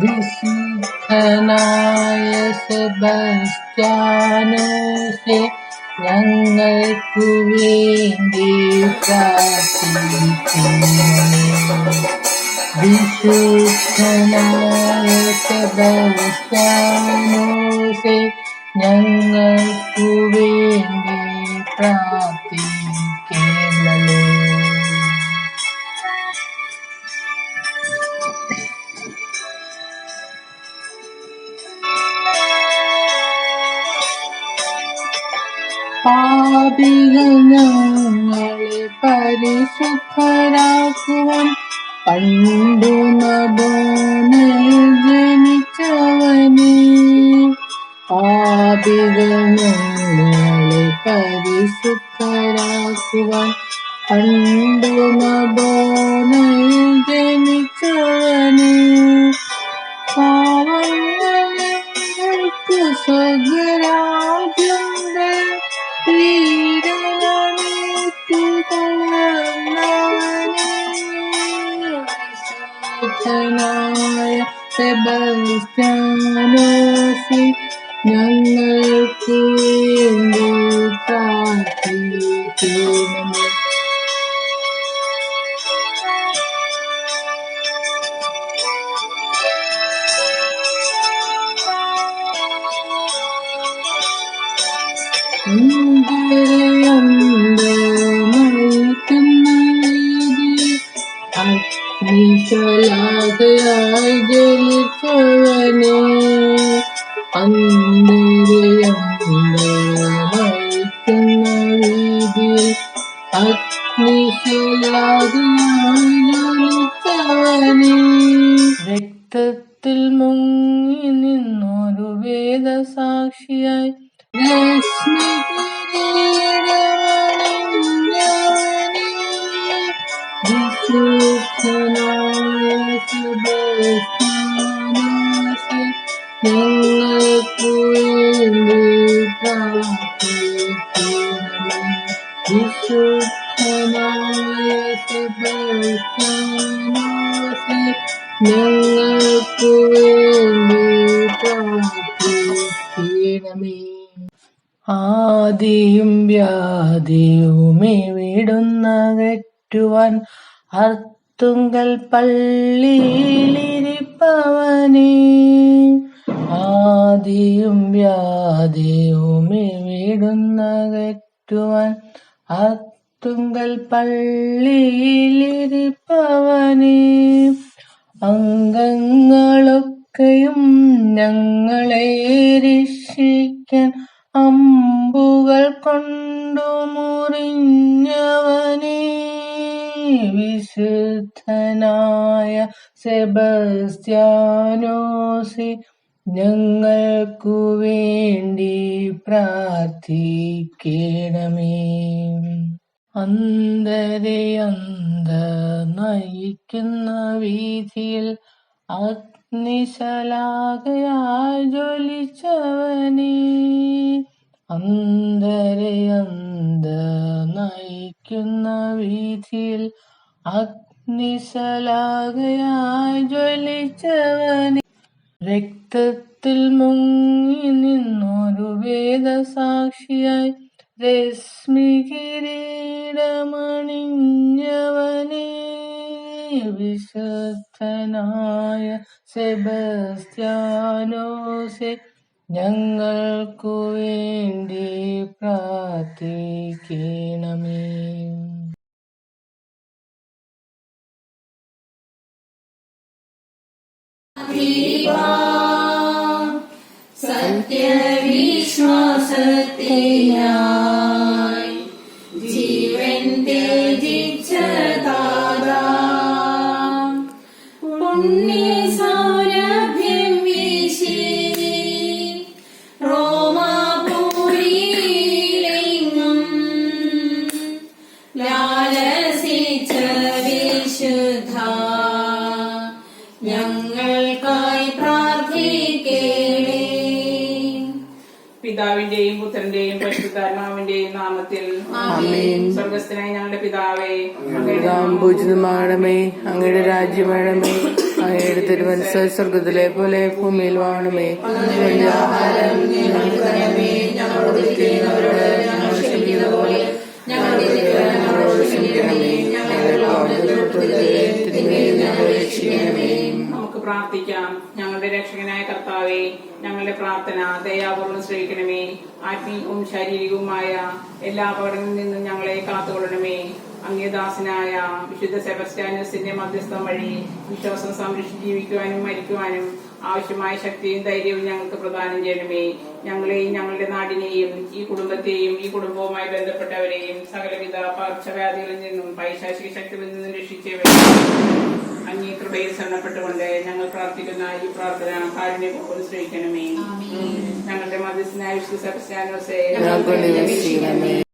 വിശുദ്ധനായ സെബസ്ത്യാനോസെ ഞങ്ങൾക്കു വേണ്ടി പ്രാർത്ഥിക്കണമേ വിശുദ്ധനായ സെബസ്ത്യാനോസെ ഞങ്ങൾക്കു വേണ്ടി പ്രാർത്ഥിക്കണമേ പാപികൾ ഞങ്ങളെ പരിശുദ്ധരാക്കുവാൻ പണ്ടു നബോനെ ജനിച്ചവനെ. പാപികൾ ഞങ്ങളെ പരിശുദ്ധരാക്കുവാൻ പണ്ടു നബോനെ ജനിച്ചവനെ. വിശുദ്ധനായ സെബസ്ത്യാനോസി ഞങ്ങൾക്ക് വേണ്ടി പ്രാർത്ഥിക്കണമേ അഗ്നിശലാകയായി ജലിച്ചവനെ അന്തരയന്തമയക്കുന്ന വീതിയിൽ അഗ്നിശലാകയായി ജലിച്ചവനെ രക്തത്തിൽ മുങ്ങി നിന്നൊരു വേദസാക്ഷിയായി രശ്മി കിരീടമണിഞ്ഞവനേ, വിശുദ്ധനായ സെബസ്ത്യാനോസേ, ഞങ്ങൾക്കു വേണ്ടി പ്രാർത്ഥിക്കണമേ. ആദിയും വ്യാധിയുമേ വിടുന്നകറ്റുവാൻ അർത്തുങ്കൽ പള്ളിയിലിരിപ്പവനേ. ആദിയും വ്യാധിയുമേ വിടുന്നകറ്റുവാൻ അർത്തുങ്കൽ പള്ളിയിലിരിപ്പവനേ. അംഗങ്ങളൊക്കെയും ഞങ്ങളെ രക്ഷിക്കാൻ അമ്പുകൾ കൊണ്ടു മുറിഞ്ഞവനേ വിശുദ്ധനായ സെബസ്ത്യാനോസി ഞങ്ങൾക്കു വേണ്ടി പ്രാർത്ഥിക്കണമേ. അന്തരയന്ത നയിക്കുന്ന വീതിയിൽ അഗ്നിശലാകയായി ജ്വലിച്ചവനേ അന്തരയന്ത നയിക്കുന്ന വീതിയിൽ അഗ്നിശലാകയായി ജ്വലിച്ചവനെ. രക്തത്തിൽ മുങ്ങി നിന്നൊരു വേദസാക്ഷിയായി രശ്മി കിരീടമണിഞ്ഞവനേ വിശുദ്ധനായ സെബസ്ത്യാനോസെ ഞങ്ങൾക്കു വേണ്ടി പ്രാർത്ഥിക്കണമേ. സത്യവിശ്വാസത്തിനായി ഞങ്ങൾക്കായി പ്രാർത്ഥിക്കേണേ. പിതാവിന്റെയും പുത്രന്റെയും പരിശുദ്ധാത്മാവിന്റെയും നാമത്തിൽ സ്വർഗസ്ഥനായി ഞങ്ങളുടെ പിതാവേ പൂജിതമാകണമേ അങ്ങയുടെ രാജ്യം വേണമേ അങ്ങയുടെ തിരുമനസ് സ്വർഗത്തിലെ പോലെ ഭൂമിയിൽ വാണമേ. ഞങ്ങളോട് കർത്താവെ ഞങ്ങളുടെ പ്രാർത്ഥന ദയാപൂർവം ശ്രമിക്കണമേ ആത്മീയവും ശാരീരികവുമായ എല്ലാ അപകടങ്ങളിൽ നിന്നും ഞങ്ങളെ കാത്തുകൊള്ളണമേ. അങ്ങേദാസനായ വിശുദ്ധ സെബസ്റ്റാനസിന്റെ മധ്യസ്ഥം വഴി വിശ്വാസം സംരക്ഷിച്ച് ജീവിക്കുവാനും മരിക്കുവാനും ആവശ്യമായ ശക്തിയും ധൈര്യവും ഞങ്ങൾക്ക് പ്രദാനം ചെയ്യണമേ. ഞങ്ങളെയും ഞങ്ങളുടെ നാടിനെയും ഈ കുടുംബത്തെയും ഈ കുടുംബവുമായി ബന്ധപ്പെട്ടവരെയും സകലവിധ പകർച്ചവ്യാധികളിൽ നിന്നും പൈശാചിക ശക്തികളിൽ നിന്നും രക്ഷിച്ചവരെ അങ്ങേ കൃപയിൽ ശരണപ്പെട്ടുകൊണ്ട് ഞങ്ങൾ പ്രാർത്ഥിക്കുന്ന ഈ പ്രാർത്ഥന കാരുണ്യപൂർവം ശ്രമിക്കണമേ ഞങ്ങളുടെ മധ്യസ്ഥനായ വിശുദ്ധ വിശ്വസിക്കണമേ